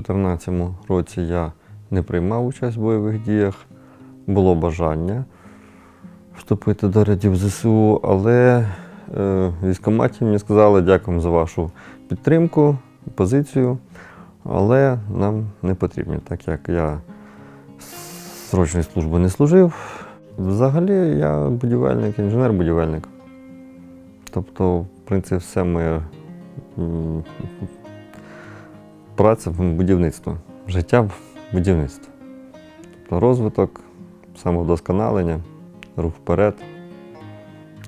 2014 році я не приймав участь в бойових діях. Було бажання вступити до рядів ЗСУ, але е, військкоматі мені сказали, дякуємо за вашу підтримку, позицію, але нам не потрібно, так як я срочної служби не служив. Взагалі я будівельник, інженер-будівельник. Тобто, в принципі, все моє праця в будівництво, життя в будівництво. Тобто розвиток, самовдосконалення, рух вперед.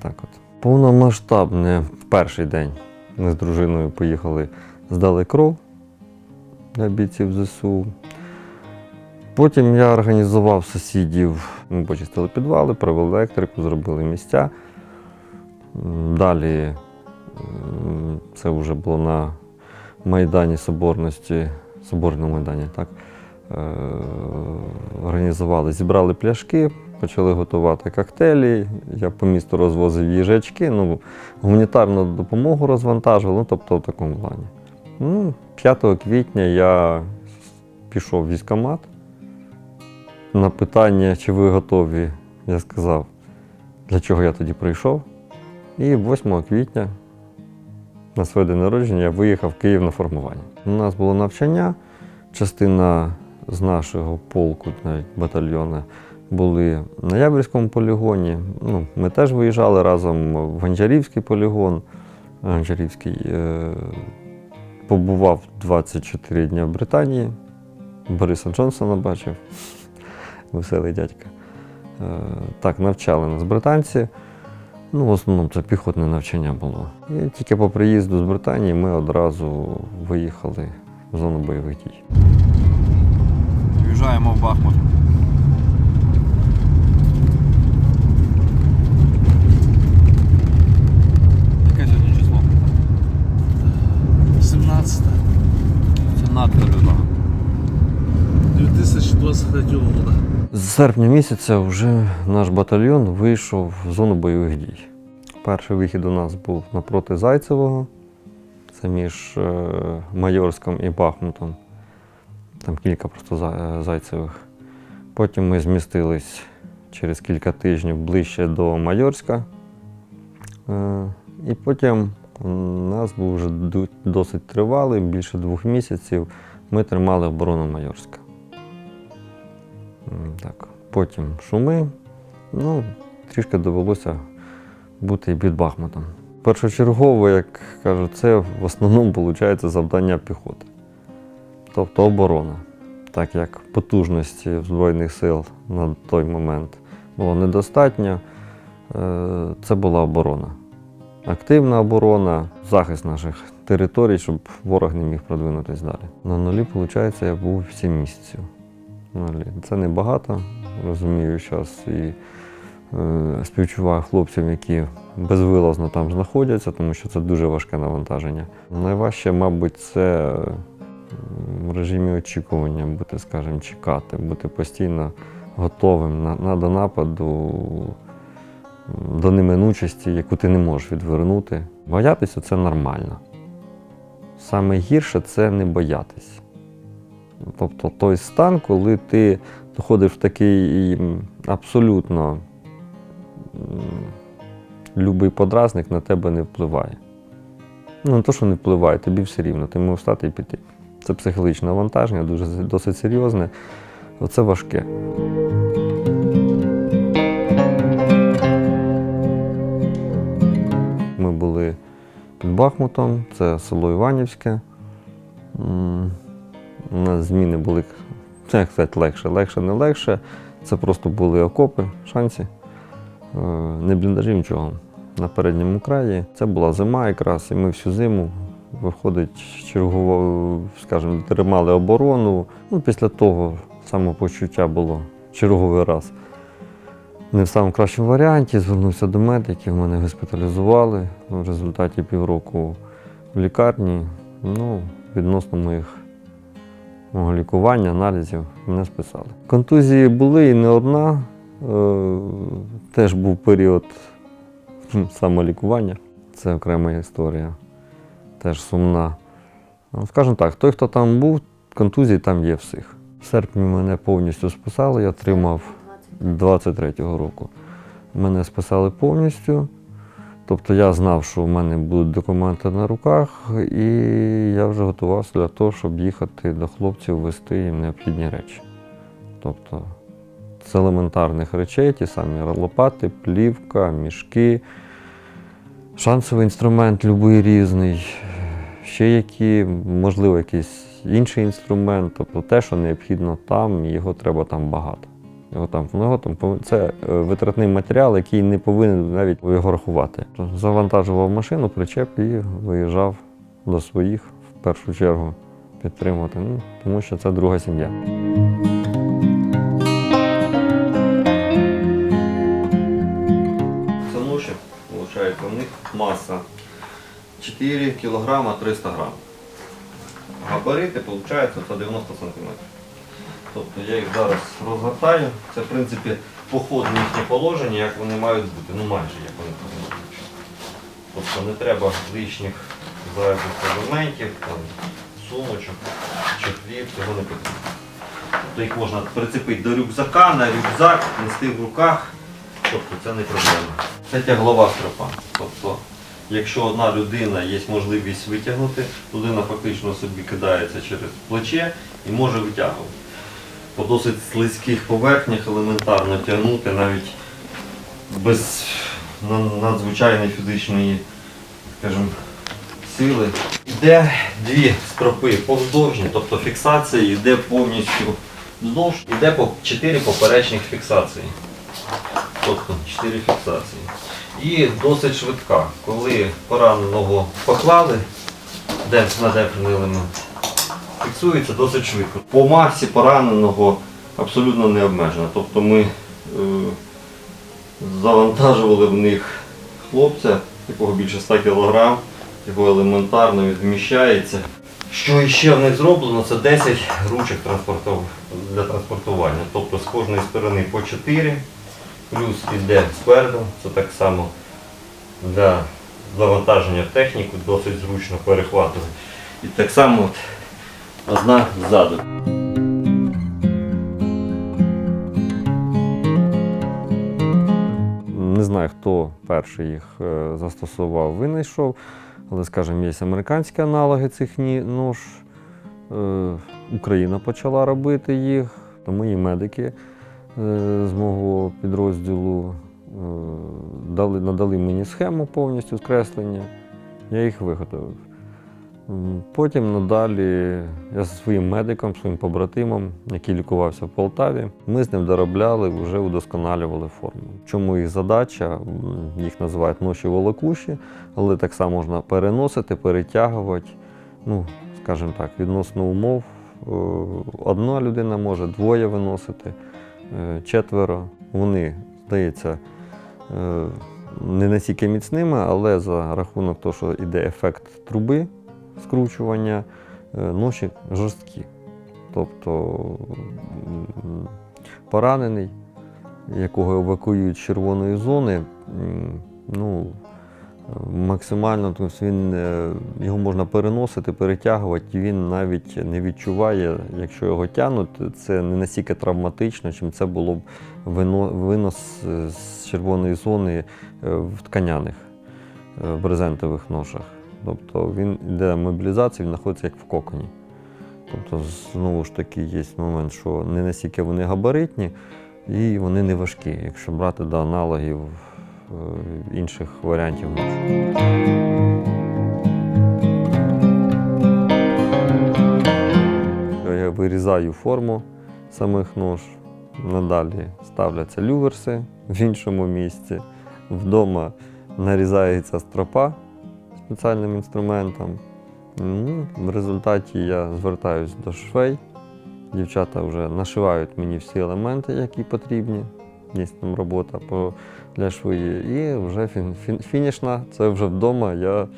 Так от. Повномасштабне в перший день ми з дружиною поїхали, здали кров для бійців ЗСУ. Потім я організував сусідів, ми почистили підвали, провели електрику, зробили місця. Далі це вже було на Майдані Соборності, Соборному Майдані, так. Е, Організували, зібрали пляшки, почали готувати коктейлі. Я по місту розвозив їжачки, ну, гуманітарну допомогу розвантажував, ну, тобто в такому плані. Ну, 5 квітня я пішов в військкомат. На питання, чи ви готові, я сказав, для чого я тоді прийшов. І 8 квітня на своє день народження я виїхав в Київ на формування. У нас було навчання, частина з нашого полку, навіть батальйону, були на Ябрському полігоні. Ну, ми теж виїжджали разом в Гончарівський полігон. Гончарівський е, побував 24 дні в Британії. Бориса Джонсона бачив. Веселий дядька. Е, так, навчали нас британці. Ну, в основному це піхотне навчання було. І тільки по приїзду з Британії ми одразу виїхали в зону бойових дій. В'їжджаємо в Бахмут. Яке сьогодні число? 17 17 лютого. 2023 года. З серпня місяця вже наш батальйон вийшов в зону бойових дій. Перший вихід у нас був напроти Зайцевого, це між е, Майорськом і Бахмутом. Там кілька просто е, зайцевих. Потім ми змістились через кілька тижнів ближче до Майорська. Е, І потім у нас був вже досить тривалий, більше двох місяців. Ми тримали оборону Майорська. Так. Потім шуми. Ну, трішки довелося бути під Бахмутом. Першочергово, як кажуть, це в основному виходить завдання піхоти. Тобто оборона. Так як потужності Збройних сил на той момент було недостатньо, е, це була оборона. Активна оборона, захист наших територій, щоб ворог не міг продвинутися далі. На нулі, виходить, я був 7 місяців. Це небагато, розумію зараз і е, співчуваю хлопцям, які безвилазно там знаходяться, тому що це дуже важке навантаження. Найважче, мабуть, це в режимі очікування бути, скажімо, чекати, бути постійно готовим на, на до нападу, до неминучості, яку ти не можеш відвернути. Боятися це нормально. Саме гірше це не боятися. Тобто той стан, коли ти доходиш в такий абсолютно любий подразник на тебе не впливає. Ну, не то, що не впливає, тобі все рівно, ти можеш встати і піти. Це психологічне навантаження, дуже досить серйозне. Оце важке. Ми були під Бахмутом, це село Іванівське. У нас зміни були, як сказати, легше. Легше, не легше. Це просто були окопи, шанси. Е, Не бліндажі, нічого. На передньому краї. Це була зима якраз, і ми всю зиму, виходить, чергово, скажімо, тримали оборону. Ну, після того самопочуття було черговий раз. Не в самому кращому варіанті, звернувся до медиків, мене госпіталізували. В результаті півроку в лікарні. Ну, відносно моїх мого лікування, аналізів мене списали. Контузії були і не одна. Е, теж був період самолікування. Це окрема історія, теж сумна. Ну, Скажімо так, той, хто там був, контузій там є всіх. В серпні мене повністю списали, я отримав 23-го року. Мене списали повністю. Тобто я знав, що в мене будуть документи на руках, і я вже готувався для того, щоб їхати до хлопців, вести їм необхідні речі. Тобто з елементарних речей, ті самі лопати, плівка, мішки, шансовий інструмент, будь-який різний, ще які, можливо, якийсь інший інструмент, тобто те, що необхідно там, його треба там багато. Його там много, там це е, витратний матеріал, який не повинен навіть його рахувати. Завантажував машину, причеп і виїжджав до своїх в першу чергу підтримувати, ну, тому що це друга сім'я. Це виходить, у них маса 4 кг 300 грам. Габарити, виходить, це 90 см. Тобто я їх зараз розгортаю. Це, в принципі, походне їхнє положення, як вони мають бути. Ну майже як вони повинні. Тобто не треба лишніх зайвих елементів, сумочок, чехлів, цього не потрібно. Тобто їх можна прицепити до рюкзака, на рюкзак, нести в руках. Тобто це не проблема. Це тяглова стропа. Тобто, якщо одна людина є можливість витягнути, людина фактично собі кидається через плече і може витягувати. По досить слизьких поверхнях елементарно тягнути навіть без надзвичайної фізичної, скажімо, сили. Йде дві стропи повздовжні, тобто фіксація йде повністю вздовж, йде по 4 поперечних фіксації. Тобто 4 фіксації. І досить швидка. Коли пораненого поклали, де надеплений елемент, фіксується досить швидко. По масі пораненого абсолютно не обмежено. Тобто ми е, завантажували в них хлопця, якого більше 100 кг, його елементарно відміщається. Що ще в них зроблено, це 10 ручок для транспортування. Тобто з кожної сторони по 4, плюс іде спереду, це так само для завантаження в техніку, досить зручно перехватувати. І так само одна ззаду. Не знаю, хто перший їх е, застосував, винайшов, але, скажімо, є американські аналоги цих нож. Е, Україна почала робити їх, то мої медики е, з мого підрозділу дали, надали мені схему повністю скреслення. Я їх виготовив. Потім надалі я зі своїм медиком, своїм побратимом, який лікувався в Полтаві, ми з ним доробляли, вже удосконалювали форму. Чому їх задача? Їх називають ноші волокуші, але так само можна переносити, перетягувати. Ну, скажімо так, відносно умов. Е, Одна людина може двоє виносити, е, четверо. Вони, здається, е, не настільки міцними, але за рахунок того, що йде ефект труби скручування, е, ноші жорсткі. Тобто поранений, якого евакуюють з червоної зони, ну, максимально тобто він, е, його можна переносити, перетягувати, і він навіть не відчуває, якщо його тягнуть, це не настільки травматично, чим це було б винос е, з червоної зони в тканяних, брезентових ношах. Тобто він йде мобілізація, він знаходиться як в коконі. Тобто, знову ж таки, є момент, що не настільки вони габаритні і вони не важкі, якщо брати до аналогів е, інших варіантів. Я вирізаю форму самих нож. Надалі ставляться люверси в іншому місці. Вдома нарізається стропа спеціальним інструментом. Ну, в результаті я звертаюся до швей. Дівчата вже нашивають мені всі елементи, які потрібні. Є там робота для швої. І вже фін, фін, фінішна, це вже вдома я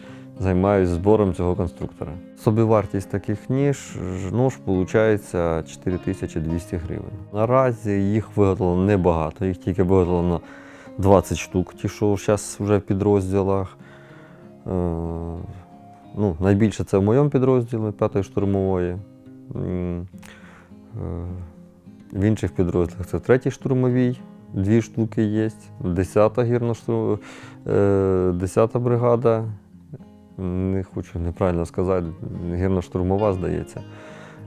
займаюся збором цього конструктора. Собівартість таких ніж нож виходить 4200 гривень. Наразі їх виготовлено небагато, їх тільки виготовлено 20 штук, ті, що зараз вже в підрозділах. Е, ну, найбільше це в моєму підрозділі 5-ї штурмової. Е, В інших підрозділах це третій штурмовій, дві штуки є, 10-та гірна е, 10-та бригада, не хочу неправильно сказати, гірно-штурмова, здається.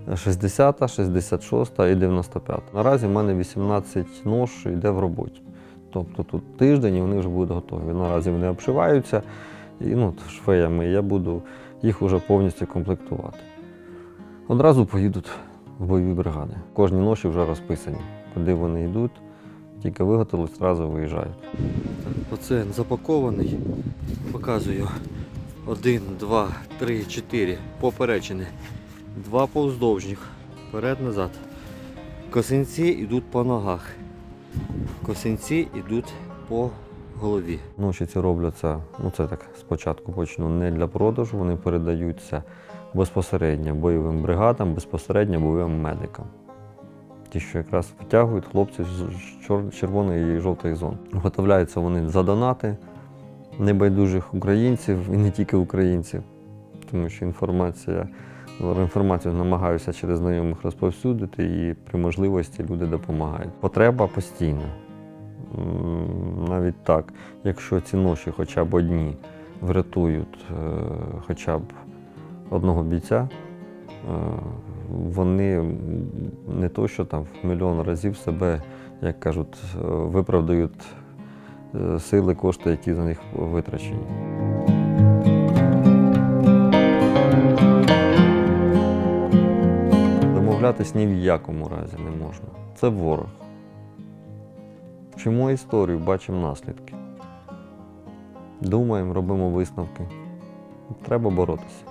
60-та, 66-та і 95-та. Наразі в мене 18 нож йде в роботі. Тобто тут тиждень і вони вже будуть готові. Наразі вони обшиваються і ну, швеями, і я буду їх вже повністю комплектувати. Одразу поїдуть в бойові бригади. Кожні ноші вже розписані, куди вони йдуть, тільки виготовили, одразу виїжджають. Оце запакований. Показую. Один, два, три, чотири. Поперечини. Два повздовжніх. Вперед-назад. Косинці йдуть по ногах. Косинці йдуть по голові. Ноші ці робляться, ну це так спочатку почну, не для продажу, вони передаються безпосередньо бойовим бригадам, безпосередньо бойовим медикам. Ті, що якраз витягують хлопці з червоної і жовтої зон. Виготовляються вони за донати небайдужих українців і не тільки українців, тому що інформація, інформацію намагаюся через знайомих розповсюдити і при можливості люди допомагають. Потреба постійна. Навіть так, якщо ці ноші хоча б одні врятують е, хоча б одного бійця, е, вони не то, що там в мільйон разів себе, як кажуть, е, виправдають сили, кошти, які за них витрачені. Домовлятись ні в якому разі не можна. Це ворог. Вчимо історію, бачимо наслідки. Думаємо, робимо висновки. Треба боротися.